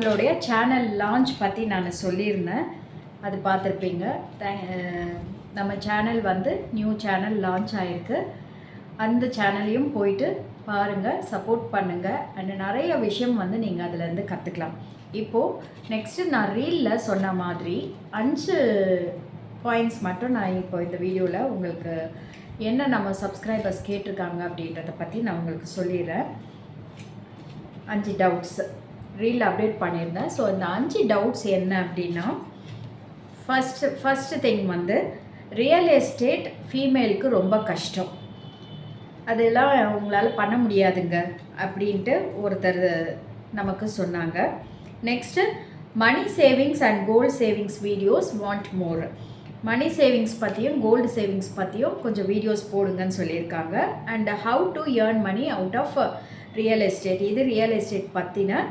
நம்மளுடைய channel launch பற்றி நான் சொல்லியிருந்தேன். அது பார்த்துருப்பீங்க. நம்ம சேனல் வந்து நியூ சேனல் லான்ச் ஆகிருக்கு அந்த சேனலையும் போயிட்டு பாருங்கள் சப்போர்ட் பண்ணுங்கள் அண்ட் நிறைய விஷயம் வந்து நீங்கள் அதுலேருந்து கற்றுக்கலாம் இப்போது நெக்ஸ்ட்டு நான் ரீலில் சொன்ன மாதிரி அஞ்சு பாயிண்ட்ஸ் மட்டும் நான் இப்போ இந்த வீடியோவில் உங்களுக்கு என்ன நம்ம சப்ஸ்கிரைபர்ஸ் கேட்டிருக்காங்க அப்படின்றத பற்றி நான் உங்களுக்கு சொல்லிடுறேன். அஞ்சு டவுட்ஸ் ரீல் அப்டேட் பண்ணியிருந்தேன். ஸோ இந்த அஞ்சு டவுட்ஸ் என்ன அப்படின்னா ஃபஸ்ட்டு ஃபஸ்ட்டு திங் வந்து ரியல் எஸ்டேட் ஃபீமேலுக்கு ரொம்ப கஷ்டம். அதெல்லாம் உங்களால் பண்ண முடியாதுங்க அப்படின்ட்டு ஒருத்தர் நமக்கு சொன்னாங்க. Next money savings and gold savings videos want more money savings பற்றியும் கோல்டு சேவிங்ஸ் பற்றியும் கொஞ்சம் வீடியோஸ் போடுங்கன்னு சொல்லியிருக்காங்க. And how to earn money out of real estate இது ரியல் எஸ்டேட் பற்றின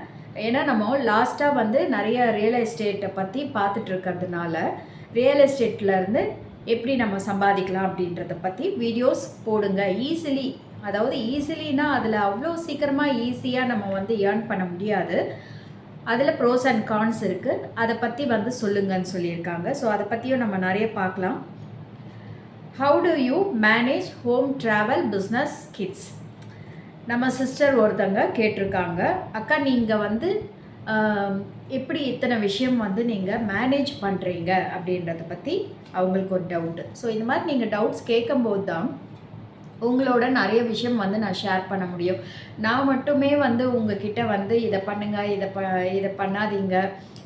ஏன்னா நம்ம லாஸ்ட்டாக வந்து நிறைய ரியல் எஸ்டேட்டை பற்றி பார்த்துட்டு இருக்கிறதுனால ரியல் எஸ்டேட்லேருந்து எப்படி நம்ம சம்பாதிக்கலாம் அப்படின்றத பற்றி வீடியோஸ் போடுங்க. ஈஸிலி அதாவது ஈஸிலினா அதில் அவ்வளோ சீக்கிரமாக ஈஸியாக நம்ம வந்து ஏர்ன் பண்ண முடியாது. அதில் ப்ரோஸ் அண்ட் கான்ஸ் இருக்குது அதை பற்றி வந்து சொல்லுங்கன்னு சொல்லியிருக்காங்க. ஸோ அதை பற்றியும் நம்ம நிறைய பார்க்கலாம். How do you manage home travel business kids நம்ம சிஸ்டர் ஒருத்தங்க கேட்டிருக்காங்க. அக்கா நீங்கள் வந்து எப்படி இத்தனை விஷயம் வந்து நீங்கள் மேனேஜ் பண்ணுறீங்க அப்படின்றத பற்றி அவங்களுக்கு ஒரு டவுட்டு ஸோ இந்த மாதிரி நீங்கள் டவுட்ஸ் கேட்கும்போது தான் உங்களோட நிறைய விஷயம் வந்து நான் ஷேர் பண்ண முடியும். நான் மட்டுமே வந்து உங்ககிட்ட வந்து இதை பண்ணுங்கள் இதை ப இதை பண்ணாதீங்க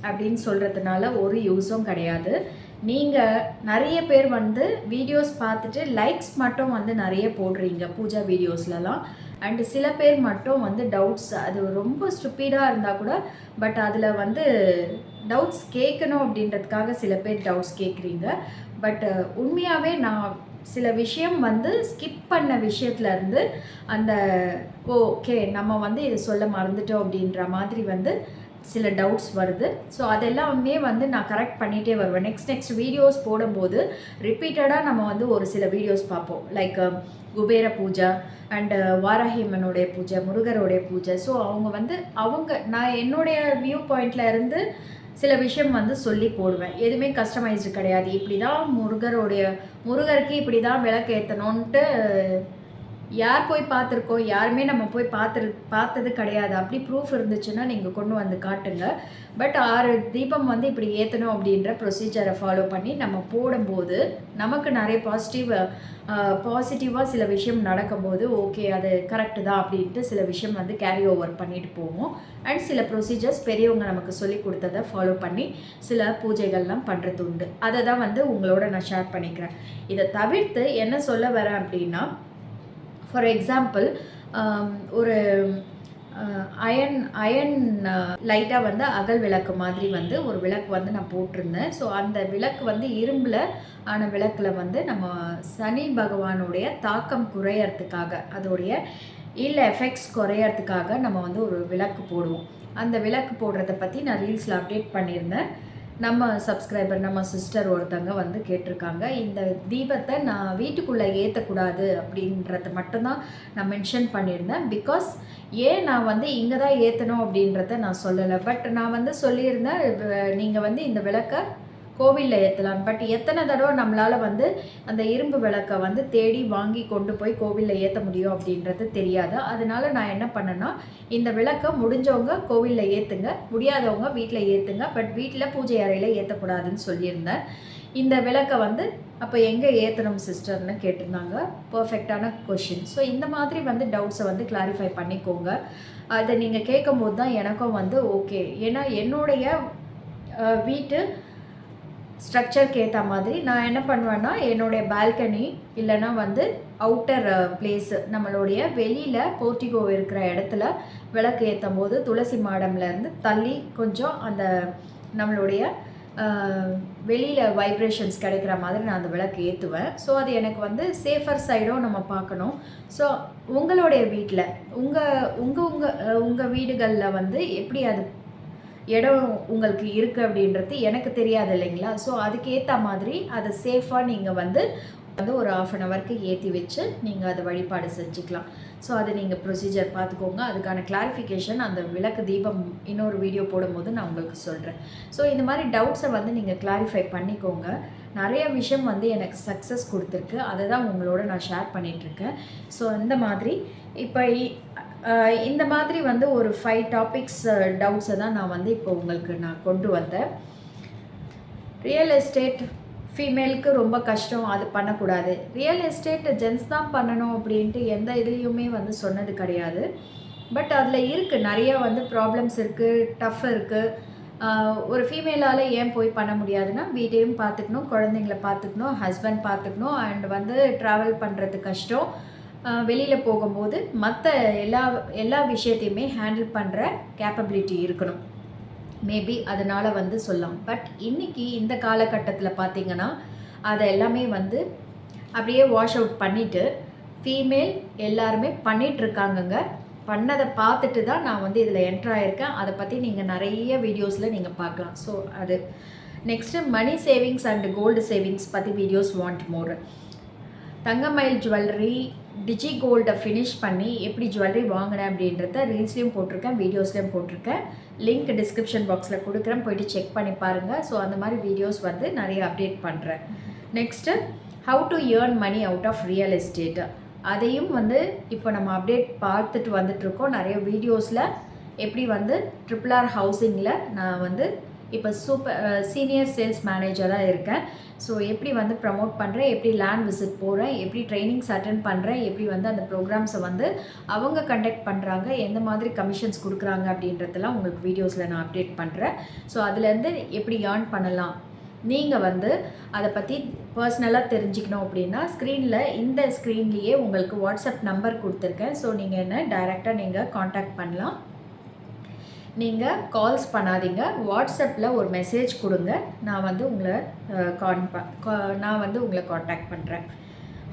அப்படின்னு சொல்கிறதுனால ஒரு யூஸும் கிடையாது. நீங்கள் நிறைய பேர் வந்து வீடியோஸ் பார்த்துட்டு லைக்ஸ் மட்டும் வந்து நிறைய போடுறீங்க பூஜா வீடியோஸ்லலாம் அண்டு சில பேர் மட்டும் வந்து டவுட்ஸ் அது ரொம்ப ஸ்டுப்பீடாக இருந்தால் கூட பட் அதில் வந்து டவுட்ஸ் கேட்கணும் அப்படின்றதுக்காக சில பேர் டவுட்ஸ் கேட்குறீங்க பட் உண்மையாகவே நான் சில விஷயம் வந்து ஸ்கிப் பண்ண விஷயத்துலேருந்து அந்த ஓகே நம்ம வந்து இதை சொல்ல மறந்துட்டோம் அப்படின்ற மாதிரி வந்து சில டவுட்ஸ் வருது. ஸோ அதெல்லாமே வந்து நான் கரெக்ட் பண்ணிகிட்டே வருவேன். நெக்ஸ்ட் நெக்ஸ்ட் வீடியோஸ் போடும்போது ரிப்பீட்டடாக நம்ம வந்து ஒரு சில வீடியோஸ் பார்ப்போம். Like um, Kubera puja and uh, வாராஹிமனுடைய பூஜை முருகருடைய பூஜை. ஸோ அவங்க வந்து அவங்க நான் என்னுடைய வியூ பாயிண்ட்டில் இருந்து சில விஷயம் வந்து சொல்லி போடுவேன். எதுவுமே கஸ்டமைஸ்டு கிடையாது. இப்படி தான் முருகருடைய முருகருக்கு இப்படி தான் விளக்கு ஏற்றணுன்ட்டு யார் போய் பார்த்துருக்கோம்? யாருமே நம்ம போய் பார்த்துரு பார்த்தது கிடையாது. அப்படி ப்ரூஃப் இருந்துச்சுன்னா நீங்கள் கொண்டு வந்து காட்டுங்க. பட் ஆறு தீபம் வந்து இப்படி ஏற்றணும் அப்படின்ற ப்ரொசீஜரை ஃபாலோ பண்ணி நம்ம போடும்போது நமக்கு நிறைய பாசிட்டிவ் பாசிட்டிவாக சில விஷயம் நடக்கும்போது ஓகே அது கரெக்டு தான் அப்படின்ட்டு சில விஷயம் வந்து கேரி ஓவர் பண்ணிட்டு போவோம். அண்ட் சில ப்ரொசீஜர்ஸ் பெரியவங்க நமக்கு சொல்லி கொடுத்ததை ஃபாலோ பண்ணி சில பூஜைகள்லாம் பண்ணுறது உண்டு. அதை தான் வந்து உங்களோட நான் ஷேர் பண்ணிக்கிறேன். இதை தவிர்த்து என்ன சொல்ல வரேன் அப்படின்னா ஃபார் எக்ஸாம்பிள் um, ஒரு அயன் அயன் லைட்டாக வந்து அகல் விளக்கு மாதிரி வந்து ஒரு விளக்கு வந்து நான் போட்டிருந்தேன். ஸோ அந்த விளக்கு வந்து இரும்பில் ஆன விளக்கில் வந்து நம்ம சனி பகவானுடைய தாக்கம் குறையறதுக்காக அதோடைய இல்லை எஃபெக்ட்ஸ் குறையறதுக்காக நம்ம வந்து ஒரு விளக்கு போடுவோம். அந்த விளக்கு போடுறத பற்றி நான் ரீல்ஸில் அப்டேட் பண்ணியிருந்தேன். நம்ம சப்ஸ்கிரைபர் நம்ம சிஸ்டர் ஒருத்தங்க வந்து கேட்டிருக்காங்க. இந்த தீபத்தை நான் வீட்டுக்குள்ளே ஏற்றக்கூடாது அப்படின்றத மட்டும்தான் நான் மென்ஷன் பண்ணியிருந்தேன். பிகாஸ் ஏன் நான் வந்து இங்கே தான் ஏற்றணும் அப்படின்றத நான் சொல்லலை. பட் நான் வந்து சொல்லியிருந்தேன் நீங்கள் வந்து இந்த விளக்கை கோவிலில் ஏற்றலாம் பட் எத்தனை தடவை நம்மளால் வந்து அந்த இரும்பு விளக்கை வந்து தேடி வாங்கி கொண்டு போய் கோவிலில் ஏற்ற முடியும் அப்படின்றது தெரியாது. அதனால நான் என்ன பண்ணேன்னா இந்த விளக்கை முடிஞ்சவங்க கோவிலில் ஏற்றுங்க முடியாதவங்க வீட்டில் ஏற்றுங்க பட் வீட்டில் பூஜை அறையில் ஏற்றக்கூடாதுன்னு சொல்லியிருந்தேன். இந்த விளக்கை வந்து அப்போ எங்கே ஏற்றணும் சிஸ்டர்னு கேட்டிருந்தாங்க. பர்ஃபெக்டான கொஷின் ஸோ இந்த மாதிரி வந்து டவுட்ஸை வந்து கிளாரிஃபை பண்ணிக்கோங்க. அதை நீங்கள் கேட்கும்போது தான் எனக்கும் வந்து ஓகே ஏன்னா என்னுடைய வீட்டு ஸ்ட்ரக்சருக்கு ஏற்ற மாதிரி நான் என்ன பண்ணுவேன்னா என்னுடைய பால்கனி இல்லைன்னா வந்து அவுட்டர் பிளேஸு நம்மளுடைய வெளியில் போர்ட்டிகோ இருக்கிற இடத்துல விளக்கு ஏற்றும் போது துளசி மாடம்லேருந்து தள்ளி கொஞ்சம் அந்த நம்மளுடைய வெளியில் வைப்ரேஷன்ஸ் கிடைக்கிற மாதிரி நான் அந்த விளக்கு ஏற்றுவேன் ஸோ அது எனக்கு வந்து சேஃபர் சைடும் நம்ம பார்க்கணும். ஸோ உங்களுடைய வீட்டில் உங்கள் உங்கள் உங்கள் உங்கள் வீடுகளில் வந்து எப்படி அது இடம் உங்களுக்கு இருக்குது அப்படின்றது எனக்கு தெரியாது இல்லைங்களா? ஸோ அதுக்கேற்ற மாதிரி அதை சேஃபாக நீங்கள் வந்து வந்து ஒரு ஆஃப் அன் ஹவருக்கு ஏற்றி வச்சு நீங்கள் அதை வழிபாடு செஞ்சுக்கலாம். ஸோ அது நீங்கள் ப்ரொசீஜர் பார்த்துக்கோங்க. அதுக்கான கிளாரிஃபிகேஷன் அந்த விளக்கு தீபம் இன்னொரு வீடியோ போடும்போது நான் உங்களுக்கு சொல்கிறேன் ஸோ இந்த மாதிரி டவுட்ஸை வந்து நீங்கள் கிளாரிஃபை பண்ணிக்கோங்க. நிறைய விஷயம் வந்து எனக்கு சக்ஸஸ் கொடுத்துருக்கு. அதை தான் உங்களோட நான் ஷேர் பண்ணிகிட்ருக்கேன் ஸோ இந்த மாதிரி இப்போ இந்த மாதிரி வந்து ஒரு ஃபைவ் டாபிக்ஸ் டவுட்ஸை தான் நான் வந்து இப்போ உங்களுக்கு நான் கொண்டு வந்தேன். ரியல் எஸ்டேட் ஃபீமேலுக்கு ரொம்ப கஷ்டம் அது பண்ணக்கூடாது. ரியல் எஸ்டேட் ஜென்ஸ் தான் பண்ணணும் அப்படின்ட்டு எந்த இதுலேயுமே வந்து சொன்னது கிடையாது. பட் அதில் இருக்குது நிறைய வந்து ப்ராப்ளம்ஸ் இருக்குது டஃப் இருக்குது ஒரு ஃபீமேலால் ஏன் போய் பண்ண முடியாதுன்னா வீட்டையும் பார்த்துக்கணும் குழந்தைங்கள பார்த்துக்கணும் ஹஸ்பண்ட் பார்த்துக்கணும் அண்ட் வந்து ட்ராவல் பண்ணுறது கஷ்டம். வெளியில் போகும்போது மற்ற எல்லா எல்லா விஷயத்தையுமே ஹேண்டில் பண்ணுற கேப்பபிலிட்டி இருக்கணும். மேபி அதனால் வந்து சொல்லலாம். பட் இன்னைக்கு இந்த காலகட்டத்தில் பார்த்திங்கன்னா அதை எல்லாமே வந்து அப்படியே வாஷ் அவுட் பண்ணிவிட்டு ஃபீமேல் எல்லாருமே பண்ணிகிட்ருக்காங்கங்க பண்ணதை பார்த்துட்டு தான் நான் வந்து இதில் என்ட்ராயிருக்கேன் அதை பற்றி நீங்கள் நிறைய வீடியோஸில் நீங்கள் பார்க்கலாம். ஸோ அது next money savings and gold savings பற்றி videos want more Thangamayil jewellery digi கோல்டை ஃபினிஷ் பண்ணி எப்படி ஜுவல்லரி வாங்கினேன் அப்படின்றத ரீல்ஸ்லேயும் போட்டிருக்கேன் வீடியோஸ்லேயும் போட்டிருக்கேன். லிங்க் டிஸ்கிரிப்ஷன் பாக்ஸில் கொடுக்குறேன் போயிட்டு செக் பண்ணி பாருங்கள் ஸோ அந்த மாதிரி வீடியோஸ் வந்து நிறைய அப்டேட் பண்ணுறேன் next how to earn money out of real estate அதையும் வந்து இப்போ நம்ம அப்டேட் பார்த்துட்டு வந்துட்ருக்கோம் நிறைய வீடியோஸில் எப்படி வந்து ட்ரிபிள் ஆர் ஹவுசிங்கில் நான் வந்து இப்போ சூப்பர் சீனியர் சேல்ஸ் மேனேஜராக இருக்கேன். ஸோ எப்படி வந்து ப்ரமோட் பண்ணுறேன் எப்படி லேண்ட் விசிட் போகிறேன் எப்படி ட்ரைனிங்ஸ் அட்டன் பண்ணுறேன் எப்படி வந்து அந்த ப்ரோக்ராம்ஸை வந்து அவங்க கண்டக்ட் பண்ணுறாங்க எந்த மாதிரி கமிஷன்ஸ் கொடுக்குறாங்க அப்படின்றதெல்லாம் உங்களுக்கு வீடியோஸில் நான் அப்டேட் பண்ணுறேன் ஸோ அதுலேருந்து எப்படி ஏர்ன் பண்ணலாம்? நீங்கள் வந்து அதை பற்றி பர்சனலாக தெரிஞ்சுக்கணும் அப்படின்னா ஸ்க்ரீனில் இந்த ஸ்க்ரீன்லேயே உங்களுக்கு வாட்ஸ்அப் நம்பர் கொடுத்துருக்கேன். ஸோ நீங்கள் என்ன டைரெக்டாக நீங்கள் காண்டாக்ட் பண்ணலாம். நீங்கள் கால்ஸ் பண்ணாதீங்க. வாட்ஸ்அப்பில் ஒரு மெசேஜ் கொடுங்க. நான் வந்து உங்களை கான் நான் வந்து உங்களை காண்டாக்ட் பண்ணுறேன்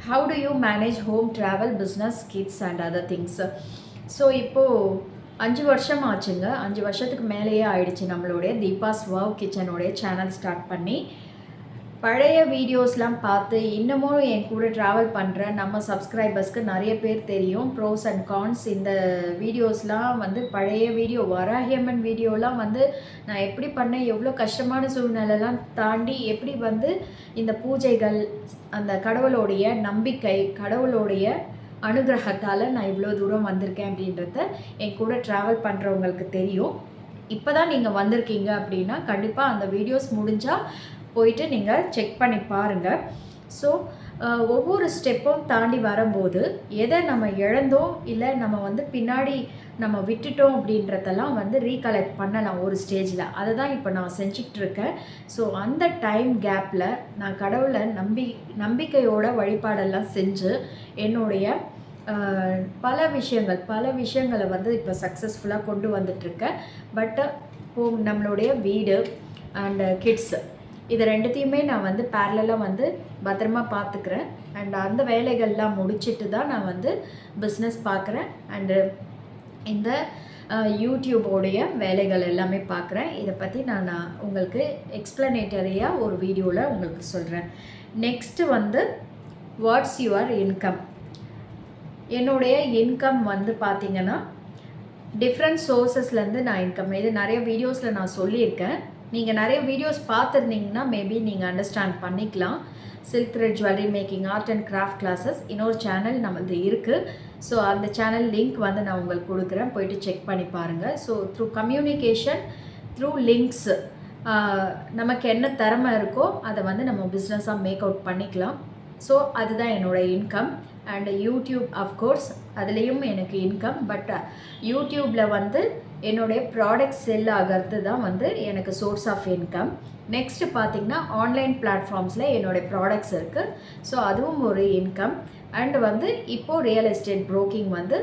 how do you manage home travel business kids and other things so இப்போது அஞ்சு வருஷம் ஆச்சுங்க. அஞ்சு வருஷத்துக்கு மேலேயே ஆயிடுச்சு நம்மளுடைய தீபாஸ் வாவ் கிச்சனுடைய சேனல் ஸ்டார்ட் பண்ணி. பழைய வீடியோஸ்லாம் பார்த்து இன்னமும் என் கூட ட்ராவல் பண்ணுற நம்ம சப்ஸ்கிரைபர்ஸ்க்கு நிறைய பேர் தெரியும். ப்ரோஸ் அண்ட் கான்ஸ் இந்த வீடியோஸ்லாம் வந்து பழைய வீடியோ வராகியம்மன் வீடியோலாம் வந்து நான் எப்படி பண்ணேன் எவ்வளோ கஷ்டமான சூழ்நிலைலாம் தாண்டி எப்படி வந்து இந்த பூஜைகள் அந்த கடவுளோடைய நம்பிக்கை கடவுளோடைய அனுகிரகத்தால் நான் இவ்வளோ தூரம் வந்திருக்கேன் அப்படின்றத என் கூட ட்ராவல் பண்ணுறவங்களுக்கு தெரியும். இப்போ தான் நீங்கள் வந்திருக்கீங்க அப்படின்னா கண்டிப்பாக அந்த வீடியோஸ் முடிஞ்சால் போயிட்டு நீங்கள் செக் பண்ணி பாருங்கள் ஸோ ஒவ்வொரு ஸ்டெப்பும் தாண்டி வரும்போது எதை நம்ம இழந்தோம் இல்லை நம்ம வந்து பின்னாடி நம்ம விட்டுட்டோம் அப்படின்றதெல்லாம் வந்து ரீகலெக்ட் பண்ணலாம் ஒரு ஸ்டேஜில் அதை தான் இப்போ நான் செஞ்சுக்கிட்டு இருக்கேன் ஸோ அந்த டைம் கேப்பில் நான் கடவுளை நம்பி நம்பிக்கையோட வழிபாடெல்லாம் செஞ்சு என்னுடைய பல விஷயங்கள் பல விஷயங்களை வந்து இப்போ சக்ஸஸ்ஃபுல்லாக கொண்டு வந்துட்டுருக்கேன். பட் நம்மளுடைய வீடு அண்டு கிட்ஸு இது ரெண்டுத்தையுமே நான் வந்து பேரலாக வந்து பத்திரமா பார்த்துக்கிறேன். அண்ட் அந்த வேலைகள்லாம் முடிச்சிட்டு தான் நான் வந்து பிஸ்னஸ் பார்க்குறேன். அண்டு இந்த யூடியூபோடைய வேலைகள் எல்லாமே பார்க்குறேன். இதை பற்றி நான் உங்களுக்கு எக்ஸ்ப்ளனேட்டரியாக ஒரு வீடியோவில் உங்களுக்கு சொல்கிறேன் நெக்ஸ்ட்டு வந்து வாட்ஸ் யுவர் இன்கம் என்னுடைய இன்கம் வந்து பார்த்திங்கன்னா டிஃப்ரெண்ட் சோர்சஸ்லேருந்து நான் இன்கம் இது நிறைய வீடியோஸில் நான் சொல்லியிருக்கேன். நீங்கள் நிறைய வீடியோஸ் பார்த்துருந்தீங்கன்னா மேபி நீங்கள் அண்டர்ஸ்டாண்ட் பண்ணிக்கலாம். Silk thread jewellery making art and craft classes இன்னொரு சேனல் நம்மளது இருக்குது ஸோ அந்த சேனல் லிங்க் வந்து நான் உங்களுக்கு கொடுக்குறேன். போயிட்டு செக் பண்ணி பாருங்கள் so through communication through links நமக்கு என்ன திறமை இருக்கோ அதை வந்து நம்ம பிஸ்னஸாக மேக் அவுட் பண்ணிக்கலாம். ஸோ அதுதான் என்னோடய இன்கம் அண்ட் யூடியூப் அஃப்கோர்ஸ் அதுலேயும் எனக்கு இன்கம் பட் யூடியூப்பில் வந்து என்னுடைய ப்ராடக்ட் செல் ஆகிறது தான் வந்து எனக்கு சோர்ஸ் ஆஃப் இன்கம் நெக்ஸ்ட்டு பார்த்தீங்கன்னா ஆன்லைன் பிளாட்ஃபார்ம்ஸில் என்னுடைய ப்ராடக்ட்ஸ் இருக்குது ஸோ அதுவும் ஒரு இன்கம் அண்ட் வந்து இப்போது ரியல் எஸ்டேட் ப்ரோக்கிங் வந்து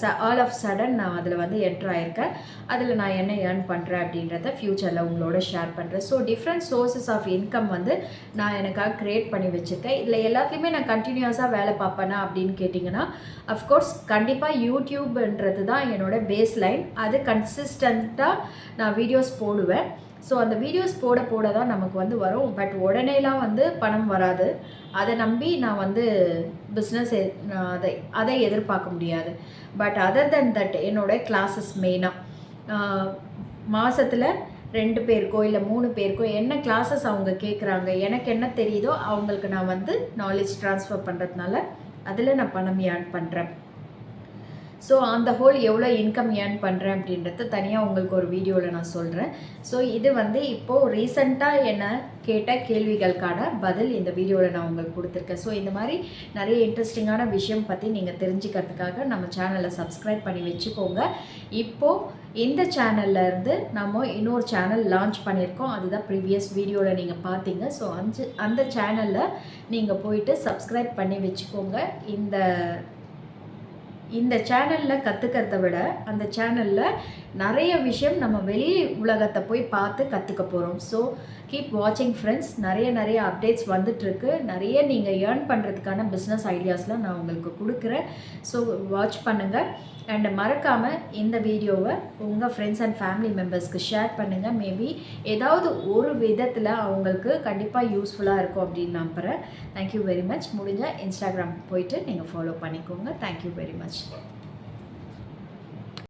ச ஆல் ஆஃப் சடன் நான் அதில் வந்து என்ட்ரு ஆயிருக்கேன். அதில் நான் என்ன ஏர்ன் பண்ணுறேன் அப்படின்றத ஃப்யூச்சரில் உங்களோட ஷேர் பண்ணுறேன் so different sources of income வந்து நான் எனக்காக க்ரியேட் பண்ணி வச்சுருக்கேன். இதில் எல்லாத்துலேயுமே நான் கண்டினியூஸாக வேலை பார்ப்பேனா அப்படின்னு கேட்டிங்கன்னா அஃப்கோர்ஸ் கண்டிப்பாக யூடியூப்ன்றது தான் என்னோட பேஸ் லைன் அது கன்சிஸ்டண்ட்டாக நான் வீடியோஸ் போடுவேன். ஸோ அந்த வீடியோஸ் போட போட தான் நமக்கு வந்து வரும். பட் உடனேலாம் வந்து பணம் வராது. அதை நம்பி நான் வந்து பிஸ்னஸ் அதை அதை எதிர்பார்க்க முடியாது. பட் அதர் தென் தட் என்னோட கிளாஸஸ் மெயினாக மாதத்தில் ரெண்டு பேருக்கோ இல்லை மூணு பேருக்கோ என்ன கிளாஸஸ் அவங்க கேட்குறாங்க எனக்கு என்ன தெரியுதோ அவங்களுக்கு நான் வந்து நாலேஜ் ட்ரான்ஸ்ஃபர் பண்ணுறதுனால அதில் நான் பணம் ஏர்ன் பண்ணுறேன் ஸோ அந்த ஹோல் எவ்வளோ இன்கம் ஏர்ன் பண்ணுறேன் அப்படின்றத தனியாக உங்களுக்கு ஒரு வீடியோவில் நான் சொல்கிறேன் ஸோ இது வந்து இப்போது ரீசண்டாக என்ன கேட்ட கேள்விகளுக்கான பதில் இந்த வீடியோவில் நான் உங்களுக்கு கொடுத்துருக்கேன். ஸோ இந்த மாதிரி நிறைய இன்ட்ரெஸ்டிங்கான விஷயம் பற்றி நீங்கள் தெரிஞ்சுக்கிறதுக்காக நம்ம சேனலை சப்ஸ்கிரைப் பண்ணி வச்சுக்கோங்க. இப்போது இந்த சேனல்ல இருந்து நம்ம இன்னொரு சேனல் லான்ச் பண்ணியிருக்கோம். அதுதான் ப்ரீவியஸ் வீடியோவில் நீங்கள் பார்த்தீங்க. ஸோ அஞ்சு அந்த சேனலில் நீங்கள் போயிட்டு சப்ஸ்கிரைப் பண்ணி வச்சுக்கோங்க. இந்த இந்த சேனலில் கற்றுக்கிறத விட அந்த சேனலில் நிறைய விஷயம் நம்ம வெளி உலகத்தை போய் பார்த்து கற்றுக்க போகிறோம் ஸோ கீப் வாட்சிங் ஃப்ரெண்ட்ஸ் நிறைய நிறைய அப்டேட்ஸ் வந்துட்டுருக்கு. நிறைய நீங்கள் ஏர்ன் பண்ணுறதுக்கான பிஸ்னஸ் ஐடியாஸ்லாம் நான் உங்களுக்கு கொடுக்குறேன். ஸோ வாட்ச் பண்ணுங்கள் அண்ட் மறக்காமல் இந்த வீடியோவை உங்கள் ஃப்ரெண்ட்ஸ் அண்ட் ஃபேமிலி மெம்பர்ஸ்க்கு ஷேர் பண்ணுங்கள் மேபி ஏதாவது ஒரு விதத்தில் அவங்களுக்கு கண்டிப்பாக யூஸ்ஃபுல்லாக இருக்கும் அப்படின்னு நம்புகிறேன் தேங்க்யூ வெரி மச் முடிஞ்சால் இன்ஸ்டாகிராம் போயிட்டு நீங்கள் ஃபாலோ பண்ணிக்கோங்க. Thank you very much